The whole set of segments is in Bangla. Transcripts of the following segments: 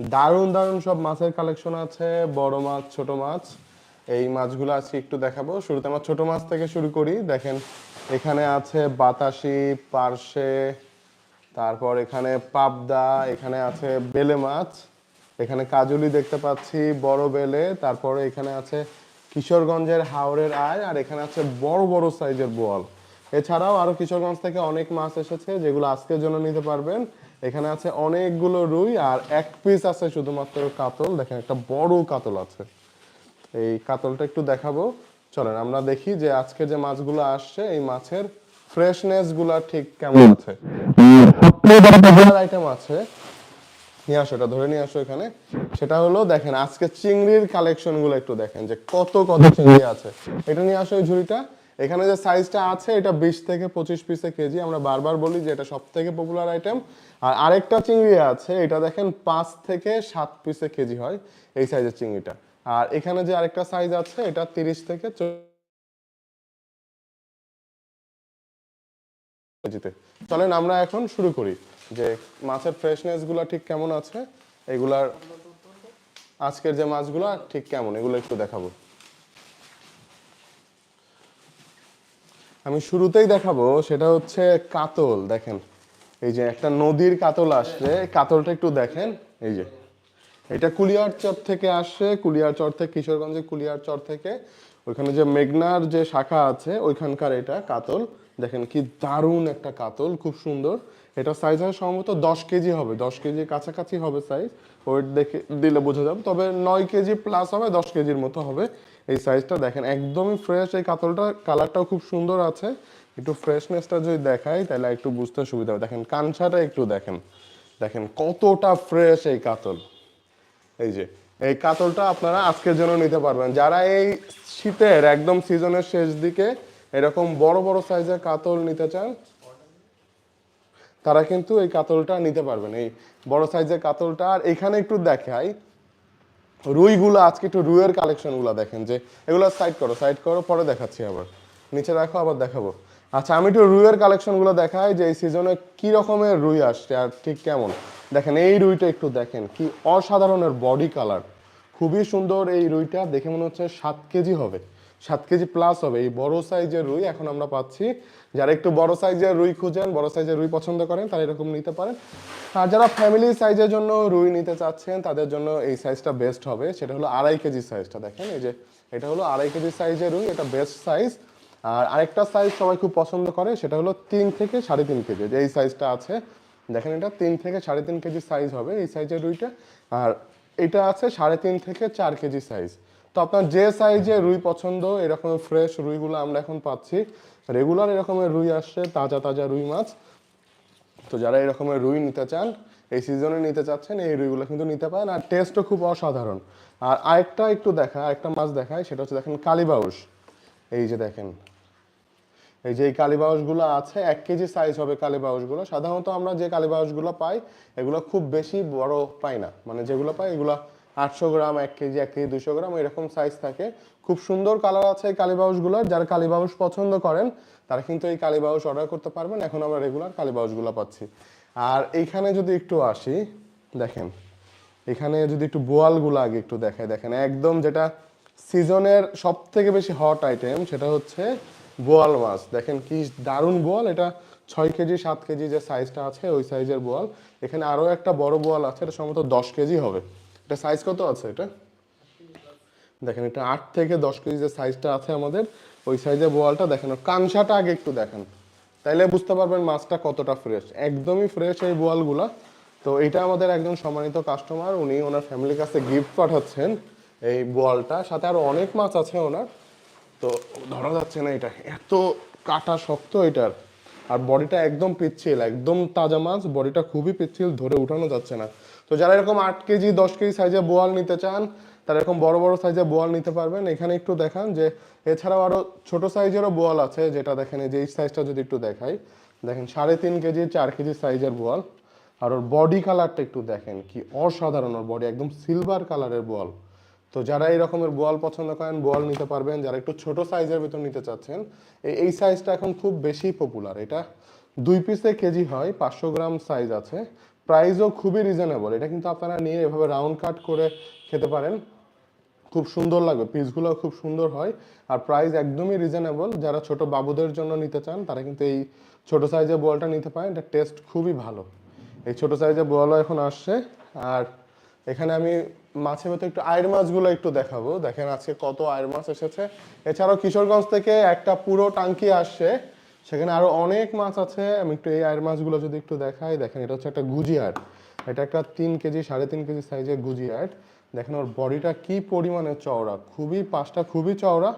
দারুণ দারুণ সব মাছের কালেকশন আছে, বড় মাছ, ছোট মাছ। এই মাছগুলো আজকে একটু দেখাবো। শুরুতে আমার ছোট মাছ থেকে শুরু করি। দেখেন, এখানে আছে বাতাসি, পার্শে, তারপর এখানে পাবদা, এখানে আছে বেলে মাছ, এখানে কাজুলি দেখতে পাচ্ছি, বড় বেলে, তারপরে এখানে আছে কিশোরগঞ্জের হাওড়ের আয়, আর এখানে আছে বড় বড় সাইজের বোয়াল। এছাড়াও আরও কিশোরগঞ্জ থেকে অনেক মাছ এসেছে, যেগুলো আজকের জন্য নিতে পারবেন। এখানে আছে অনেকগুলো রুই আর এক পিস আছে শুধুমাত্র কাতল। দেখেন একটা বড় কাতল আছে। এই কাতলটা একটু দেখাবো। চলেন আমরা দেখি যে আজকে যে মাছগুলো আসছে এই মাছের ফ্রেশনেসগুলা ঠিক কেমন আছে। আইটেম আছে। নিয়ে আসো এটা ধরে নিয়ে আসো এখানে। সেটা হলো দেখেন আজকে চিংড়ির কালেকশনগুলো একটু দেখেন যে কত কত চিংড়ি আছে। এটা নিয়ে আসো এই ঝুড়িটা। এখানে যে সাইজটা আছে, এটা বিশ থেকে পঁচিশ পিসে কেজি। আমরা বারবার বলি যে এটা সব থেকে পপুলার আইটেম আর আরেকটা চিংড়ি আছে, এটা দেখেন পাঁচ থেকে সাত পিসে কেজি হয় এই সাইজের চিংড়িটা। আর এখানে যে আরেকটা সাইজ আছে, এটা তিরিশ থেকে কেজিতে। চলেন আমরা এখন শুরু করি যে মাছের ফ্রেশনেসগুলা ঠিক কেমন আছে, এগুলার আজকের যে মাছগুলো ঠিক কেমন, এগুলো একটু দেখাবো। আমি শুরুতেই দেখাবো, সেটা হচ্ছে কাতল, দেখেন। এই যে একটা নদীর কাতল আসছে কাতলটা একটু দেখেন। এই যে, এটা কুলিয়ার চর থেকে আসছে কুলিয়ার চর থেকে, কিশোরগঞ্জের কুলিয়ার চর থেকে। ওইখানে যে মেঘনার যে শাখা আছে, ওইখানকার এটা কাতল। দেখেন কি দারুণ একটা কাতল, খুব সুন্দর। এটা সাইজ হয় সম্ভবত দশ কেজি হবে, দশ কেজি কাছাকাছি হবে সাইজ ওয়েট দেখে দিলে বোঝা যাবে, তবে নয় কেজি প্লাস হবে, দশ কেজির মতো হবে। এই সাইজটা দেখেন, একদমই ফ্রেশ এই কাতলটা কালারটাও খুব সুন্দর আছে। একটু ফ্রেশনেসটা যদি দেখাই, তাহলে একটু বুঝতে সুবিধা হবে। দেখেন কানসাটা একটু দেখেন। দেখেন, কতটা ফ্রেশ এই কাতল। এই যে, এই কাতলটা আপনারা আজকের জন্য নিতে পারবেন। যারা এই শীতের, একদম সিজনের শেষ দিকে এরকম বড় বড় সাইজের কাতল নিতে চান, তারা কিন্তু এই কাতলটা নিতে পারবেন। এই বড় সাইজের কাতলটা, আর এখানে একটু দেখাই রুইগুলো, আজকে একটু রুইয়ের কালেকশনগুলো দেখেন যে, এগুলো সাইড করো সাইড করো, পরে দেখাচ্ছি আবার। নিচে রাখো, আবার দেখাবো। আচ্ছা আমি একটু রুইয়ের কালেকশনগুলো দেখাই যে, এই সিজনে কী রকমের রুই আসছে আর ঠিক কেমন? দেখেন, এই রুইটা একটু দেখেন, কি অসাধারণের বডি কালার খুবই সুন্দর এই রুইটা, দেখে মনে হচ্ছে সাত কেজি হবে। সাত কেজি প্লাস হবে। এই বড় সাইজের রুই এখন আমরা পাচ্ছি। যারা একটু বড় সাইজের রুই খুঁজেন, বড় সাইজের রুই পছন্দ করেন, তারা এরকম নিতে পারেন। আর যারা ফ্যামিলি সাইজের জন্য রুই নিতে চাচ্ছেন, তাদের জন্য এই সাইজটা বেস্ট হবে। সেটা হলো আড়াই কেজি সাইজটা দেখেন, এই যে এটা হলো আড়াই কেজি সাইজের রুই, এটা বেস্ট সাইজ আর আরেকটা সাইজ সবাই খুব পছন্দ করে, সেটা হলো তিন থেকে সাড়ে তিন কেজি। যে এই সাইজটা আছে, দেখেন এটা তিন থেকে সাড়ে তিন কেজি সাইজ হবে এই সাইজের রুইটা। আর এটা আছে সাড়ে তিন থেকে চার কেজি সাইজ তো আপনার যে সাইজে রুই পছন্দ এরকম ফ্রেশ রুইগুলো আমরা এখন পাচ্ছি। রেগুলার এরকমের রুই আসছে, তাজা তাজা রুই মাছ। তো যারা এরকমের রুই নিতে চান, এই সিজনে নিতে চাচ্ছেন, এই রুইগুলো কিন্তু নিতে পারেন। আর টেস্টও খুব অসাধারণ। আর আরেকটা একটু দেখা, আরেকটা মাছ দেখায় সেটা হচ্ছে দেখেন কালীবাউস এই যে দেখেন। এই যে এই কালীবাউসগুলো আছে, এক কেজি সাইজ হবে কালীবাউসগুলো সাধারণত আমরা যে কালীবাউসগুলো পাই, এগুলো খুব বেশি বড় পাই না। মানে যেগুলো পাই, এগুলো আটশো গ্রাম, এক কেজি এক কেজি, দুশো গ্রাম, এরকম সাইজ থাকে। খুব সুন্দর কালার আছে এই কালীবাউসগুলোর যারা কালীবাউস পছন্দ করেন, তারা কিন্তু এই কালীবাউস অর্ডার করতে পারবেন। এখন আমরা রেগুলার কালীবাউসগুলো পাচ্ছি। আর এইখানে যদি একটু আসি, দেখেন, এখানে যদি একটু বোয়ালগুলো আগে একটু দেখায় দেখেন, একদম যেটা সিজনের সব থেকে বেশি হট আইটেম সেটা হচ্ছে বোয়াল মাছ। দেখেন, কি দারুণ বোয়াল। এটা ছয় কেজি, সাত কেজি যে সাইজটা আছে, ওই সাইজের বোয়াল। এখানে আরও একটা বড় বোয়াল আছে, এটা সম্ভবত দশ কেজি হবে। এটা সাইজ কত আছে এটা? দেখেন, এটা আট থেকে দশ কেজি যে সাইজটা আছে আমাদের, ওই সাইজের বোয়ালটা দেখেন কানসাটা আগে একটু দেখেন। তাইলে বুঝতে পারবেন মাছটা কতটা ফ্রেশ একদমই ফ্রেশ এই বোয়ালগুলা। তো এটা আমাদের একজন সম্মানিত কাস্টমার উনি ওনার ফ্যামিলির কাছে গিফট পাঠাচ্ছেন এই বোয়ালটা। সাথে আরও অনেক মাছ আছে ওনার। তো ধরা যাচ্ছে না এটা। এত কাটা শক্ত এটার। আর বডিটা একদম পিচ্ছিল, একদম তাজা মাছ, বডিটা খুবই পিচ্ছিল, ধরে উঠানো যাচ্ছে না। তো যারা এরকম আট কেজি, দশ কেজি সাইজে বোয়াল নিতে চান, তারা এরকম বড় বড় সাইজে বোয়াল নিতে পারবেন। এখানে একটু দেখান যে এছাড়াও আরও ছোট সাইজেরও বোয়াল আছে, যেটা দেখেন যে এই সাইজটা যদি একটু দেখাই। দেখেন সাড়ে তিন কেজি, চার কেজি সাইজের বোয়াল। আর ওর বডি কালারটা একটু দেখেন, কি অসাধারণ ওর বডি একদম সিলভার কালারের বোয়াল। তো যারা এই রকমের বোয়াল পছন্দ করেন, বোয়াল নিতে পারবেন। যারা একটু ছোট সাইজের ভিতর নিতে চাচ্ছেন, এই এই সাইজটা এখন খুব বেশি পপুলার এটা দুই পিসে কেজি হয়, পাঁচশো গ্রাম সাইজ আছে। প্রাইসও খুবই রিজনেবল এটা কিন্তু আপনারা নিয়ে এভাবে রাউন্ড কাট করে খেতে পারেন। খুব সুন্দর লাগবে। পিসগুলো খুব সুন্দর হয়। আর প্রাইস একদমই রিজনেবল যারা ছোট বাবুদের জন্য নিতে চান, তারা কিন্তু এই ছোট সাইজের বলটা নিতে পারেন। এটা টেস্ট খুবই ভালো। এই ছোট সাইজের বলও এখন আসছে। আর এখানে আমি মাছের ভেতরে একটু আয়ের মাছগুলো একটু দেখাবো। দেখেন আজকে কত আয়ের মাছ এসেছে। এছাড়াও কিশোরগঞ্জ থেকে একটা পুরো টাঙ্কি আসছে। সেখানে আরও অনেক মাছ আছে। আমি একটু এই আয়ের মাছগুলো যদি একটু দেখাই, দেখেন এটা হচ্ছে একটা গুজি আট। এটা একটা তিন কেজি, সাড়ে তিন কেজি সাইজের গুজি আট। দেখেন ওর বডিটা কি পরিমাণে চওড়া। খুবই, পাশটা খুবই চওড়া।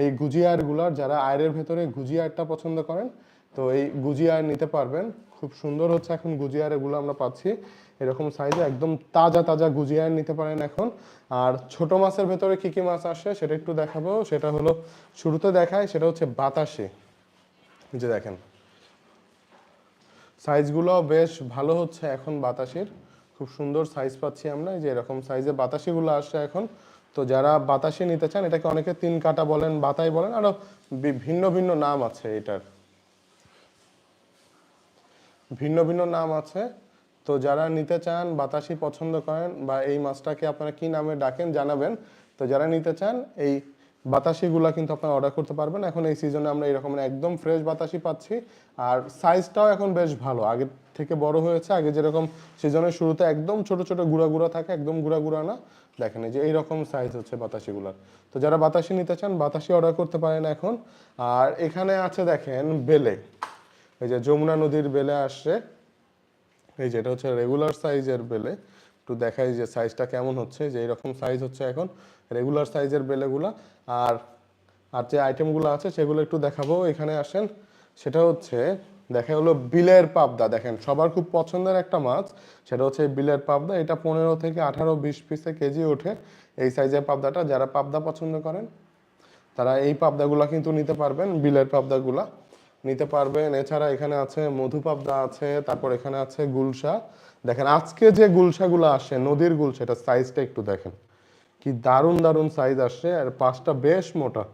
এই গুজি গুজিয়ারগুলার যারা আয়ের ভেতরে গুজি গুজিয়ারটা পছন্দ করেন, তো এই গুজি গুজিয়ার নিতে পারবেন। খুব সুন্দর হচ্ছে এখন গুজিয়ার এগুলো আমরা পাচ্ছি। এরকম সাইজে একদম তাজা তাজা গুজিয়ার নিতে পারেন এখন। আর ছোট মাছের ভেতরে কি কি মাছ আসে সেটা একটু দেখাবো। সেটা হলো শুরুতে দেখায়, সেটা হচ্ছে বাতাসে। যে দেখেন। সাইজগুলো বেশ ভালো হচ্ছে এখন বাতাসের। খুব সুন্দর সাইজ পাচ্ছি আমরা। যে এরকম সাইজে বাতাসিগুলো আসছে এখন। তো যারা বাতাসি নিতে চান, এটাকে অনেকে তিন কাটা বলেন, বাতাই বলেন, আরও বি- ভিন্ন ভিন্ন নাম আছে এটার। ভিন্ন ভিন্ন নাম আছে। তো যারা নিতে চান বাতাসি পছন্দ করেন বা এই মাছটাকে আপনারা কি নামে ডাকেন জানাবেন। তো যারা নিতে চান, এই বাতাসিগুলা কিন্তু আপনারা অর্ডার করতে পারবেন। এখন এই সিজনে আমরা এরকম একদম ফ্রেশ বাতাসি পাচ্ছি। আর সাইজটাও এখন বেশ ভালো। আগে থেকে বড় হয়েছে, আগে যেরকম সিজনের শুরুতে একদম ছোট ছোট গুঁড়া গুঁড়া থাকে, একদম গুঁড়া গুঁড়া না। দেখেন এই যে এইরকম সাইজ হচ্ছে বাতাসিগুলার। তো যারা বাতাসি নিতে চান বাতাসি অর্ডার করতে পারেন এখন। আর এখানে আছে দেখেন, বেলে। এই যে যমুনা নদীর বেলে আসছে। এই যেটা হচ্ছে রেগুলার সাইজের বেলে। একটু দেখাই যে সাইজটা কেমন হচ্ছে, যে এরকম সাইজ হচ্ছে এখন রেগুলার সাইজের বেলেগুলা। আর আর যে আইটেমগুলো আছে, সেগুলো একটু দেখাবো। এখানে আসেন, সেটা হচ্ছে দেখা হলো বিলের পাবদা। দেখেন, সবার খুব পছন্দের একটা মাছ, সেটা হচ্ছে বিলের পাবদা। এটা পনেরো থেকে আঠারো, বিশ পিসে কেজি ওঠে এই সাইজের পাবদাটা। যারা পাবদা পছন্দ করেন, তারা এই পাবদাগুলা কিন্তু নিতে পারবেন, বিলের পাবদাগুলা। নিতে পারবেন। এছাড়া এখানে আছে মধু পাবদা আছে, তারপর এখানে আছে গুলশা। দেখেন, আজকে যে গুলশাগুলো আসে, নদীর গুলশা, এটা সাইজটা একটু দেখেন। কি দারুণ দারুণ সাইজ আসছে আর পাঁচটা বেশ মোটা।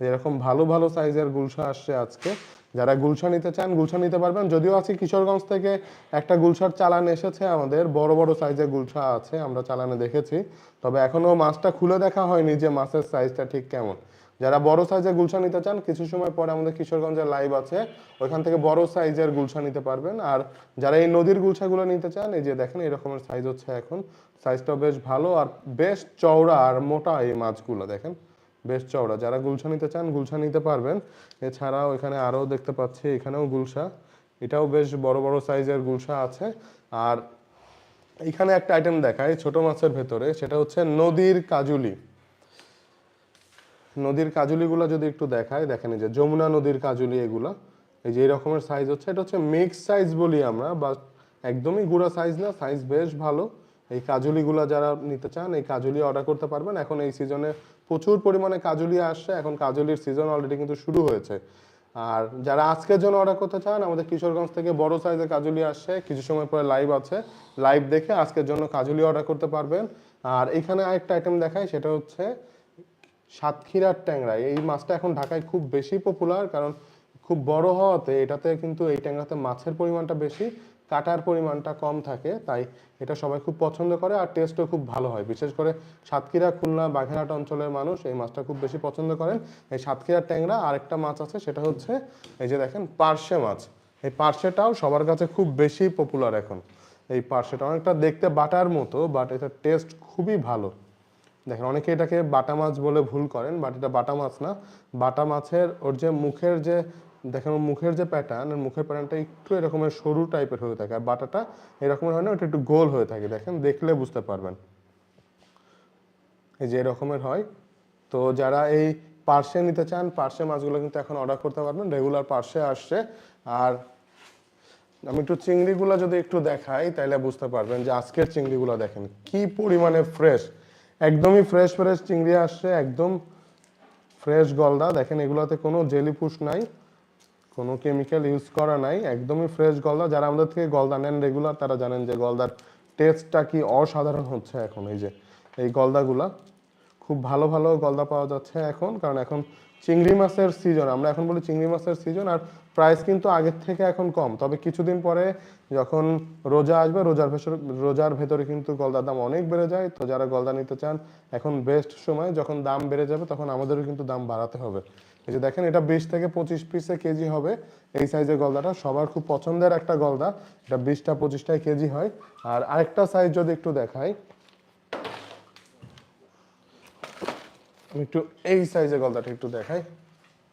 এরকম ভালো ভালো সাইজের গুলশা আসছে আজকে। যারা গুলশা নিতে চান, গুলশা নিতে পারবেন। যদিও আজকে কিশোরগঞ্জ থেকে একটা গুলশার চালান এসেছে আমাদের। বড় বড় সাইজের গুলশা আছে, আমরা চালানে দেখেছি। তবে এখনও মাছটা খুলে দেখা হয়নি যে মাছের সাইজটা ঠিক কেমন। যারা বড় সাইজের গুলশা নিতে চান, কিছু সময় পরে আমাদের কিশোরগঞ্জের লাইভ আছে। ওইখান থেকে বড় সাইজের গুলশা নিতে পারবেন। আর যারা এই নদীর গুলশাগুলো নিতে চান, এই যে দেখেন, এরকমের সাইজ হচ্ছে এখন। সাইজটা বেশ ভালো আর বেশ চওড়া আর মোটা এই মাছগুলো, দেখেন। বেশ চওড়া। যারা গুলশা নিতে চান গুলশা নিতে পারবেন। এছাড়াও এখানে আরও দেখতে পাচ্ছি, এখানেও গুলশা। এটাও বেশ বড় বড় সাইজের গুলশা আছে। আর এখানে একটা আইটেম দেখায় ছোট মাছের ভেতরে, সেটা হচ্ছে নদীর কাজুলি। নদীর কাজুলিগুলো যদি একটু দেখায় দেখেন যে যমুনা নদীর কাজুলি এগুলা, এই যে এই রকমের সাইজ হচ্ছে, এটা হচ্ছে মিক্স সাইজ বলি আমরা বা একদমই গুঁড়া সাইজ না সাইজ বেশ ভালো। এই কাজুলিগুলা যারা নিতে চান, এই কাজুলি অর্ডার করতে পারবেন। এখন এই সিজনে প্রচুর পরিমাণে কাজুলি আসছে, এখন কাজুলির সিজন অলরেডি কিন্তু শুরু হয়েছে। আর যারা আজকের জন্য অর্ডার করতে চান, আমাদের কিশোরগঞ্জ থেকে বড় সাইজের কাজুলি আসছে, কিছু সময় পরে লাইভ আছে। লাইভ দেখে আজকের জন্য কাজুলি অর্ডার করতে পারবেন। আর এখানে আরেকটা আইটেম দেখাই, সেটা হচ্ছে সাতক্ষীরার ট্যাংরা। এই মাছটা এখন ঢাকায় খুব বেশি পপুলার কারণ খুব বড় হওয়াতে এটাতে কিন্তু এই ট্যাংরাতে মাছের পরিমাণটা বেশি, কাটার পরিমাণটা কম থাকে, তাই এটা সবাই খুব পছন্দ করে আর টেস্টও খুব ভালো হয়। বিশেষ করে সাতক্ষীরা, খুলনা, বাঘেরহাট অঞ্চলের মানুষ এই মাছটা খুব বেশি পছন্দ করেন। এই সাতক্ষীরার ট্যাংরা আরেকটা মাছ আছে, সেটা হচ্ছে এই যে দেখেন পার্শে মাছ। এই পার্শেটাও সবার কাছে খুব বেশি পপুলার এখন। এই পার্শেটা অনেকটা দেখতে বাটার মতো বাট এটার টেস্ট খুবই ভালো। দেখেন, অনেকে এটাকে বাটা মাছ বলে ভুল করেন বাট এটা বাটা মাছ না। বাটা মাছের ওর যে মুখের যে, দেখেন, ওর মুখের যে প্যাটার্ন মুখের প্যাটার্নটা একটু এরকমের সরু টাইপের হয়ে থাকে, আর বাটাটা এরকমের হয় না, ওটা একটু গোল হয়ে থাকে, দেখেন, দেখলে বুঝতে পারবেন। এই যে এরকমের হয়। তো যারা এই পার্সে নিতে চান, পার্শে মাছগুলো কিন্তু এখন অর্ডার করতে পারবেন রেগুলার পার্সে আসছে। আর আমি একটু চিংড়িগুলো যদি একটু দেখাই তাহলে বুঝতে পারবেন যে আজকের চিংড়িগুলো দেখেন, কি পরিমাণে ফ্রেশ একদমই ফ্রেশ ফ্রেশ চিংড়ি আসছে, একদম ফ্রেশ গলদা। দেখেন, এগুলোতে কোনো জেলি পুশ নাই, কোনো কেমিক্যাল ইউজ করা নাই, একদমই ফ্রেশ গলদা। যারা আমাদের থেকে গলদা নেন রেগুলার তারা জানেন যে গলদার টেস্টটা কি অসাধারণ হচ্ছে এখন। এই যে, এই গলদাগুলা, খুব ভালো ভালো গলদা পাওয়া যাচ্ছে এখন, কারণ এখন চিংড়ি মাছের সিজন আমরা এখন বলি চিংড়ি মাছের সিজন আর প্রাইস কিন্তু আগের থেকে এখন কম। তবে কিছুদিন পরে যখন রোজা আসবে, রোজার ভেতর রোজার ভেতরে কিন্তু গলদার দাম অনেক বেড়ে যায়। তো যারা গলদা নিতে চান, এখন বেস্ট সময়, যখন দাম বেড়ে যাবে, তখন আমাদেরও কিন্তু দাম বাড়াতে হবে। এই যে দেখেন, এটা বিশ থেকে পঁচিশ পিসে কেজি হবে। এই সাইজের গলদাটা সবার খুব পছন্দের একটা গলদা। এটা বিশটা পঁচিশটায় কেজি হয়। আর আরেকটা সাইজ যদি একটু দেখাই আমি একটু এই সাইজের গলদাটা একটু দেখাই।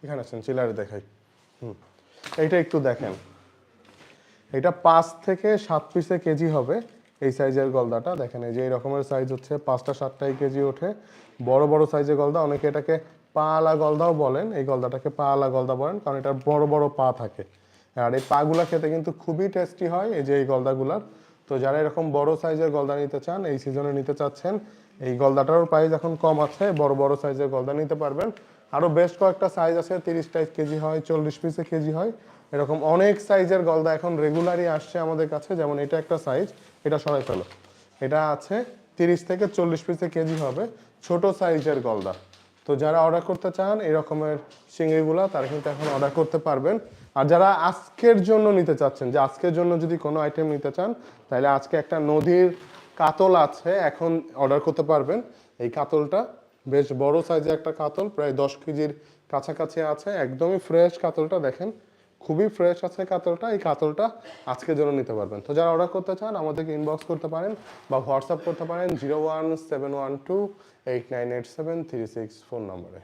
এখানে আছেন, চিলারে দেখাই। হুম। এইটা একটু দেখেন। এটা পাঁচ থেকে সাত পিসে কেজি হবে এই সাইজের গলদাটা। দেখেন, এই যে এই রকমের সাইজ হচ্ছে, পাঁচটা সাতটাই কেজি ওঠে। বড় বড় সাইজের গলদা, অনেকে এটাকে পালা গলদাও বলেন। এই গলদাটাকে পালা গলদা বলেন, কারণ এটার বড় বড় পা থাকে। আর এই পাগুলা খেতে কিন্তু খুবই টেস্টি হয়, এই যে এই গলদাগুলার। তো যারা এরকম বড় সাইজের গলদা নিতে চান, এই সিজনে নিতে চাচ্ছেন এই গলদাটারও প্রাইস এখন কম আছে, বড় বড় সাইজের গলদা নিতে পারবেন। আরও বেশ কয়েকটা সাইজ আছে, তিরিশ টাইপ কেজি হয়, চল্লিশ পিসে কেজি হয়। এরকম অনেক সাইজের গলদা এখন রেগুলারই আসছে আমাদের কাছে, যেমন এটা একটা সাইজ এটা সরাই ফেলো। এটা আছে তিরিশ থেকে চল্লিশ পিসে কেজি হবে, ছোট সাইজের গলদা। তো যারা অর্ডার করতে চান, এই রকমের চিংড়িগুলা, তারা কিন্তু এখন অর্ডার করতে পারবেন। আর যারা আজকের জন্য নিতে চাচ্ছেন, যে আজকের জন্য যদি কোনো আইটেম নিতে চান, তাহলে আজকে একটা নদীর কাতল আছে, এখন অর্ডার করতে পারবেন। এই কাতলটা বেশ বড় সাইজের একটা কাতল, প্রায় দশ কেজির কাছাকাছি আছে। একদমই ফ্রেশ কাতলটা দেখেন, খুবই ফ্রেশ আছে কাতলটা। এই কাতলটা আজকের জন্য নিতে পারবেন। তো যারা অর্ডার করতে চান, আমাদেরকে ইনবক্স করতে পারেন বা হোয়াটসঅ্যাপ করতে পারেন zero one seven one two eight nine eight seven three six phone নম্বরে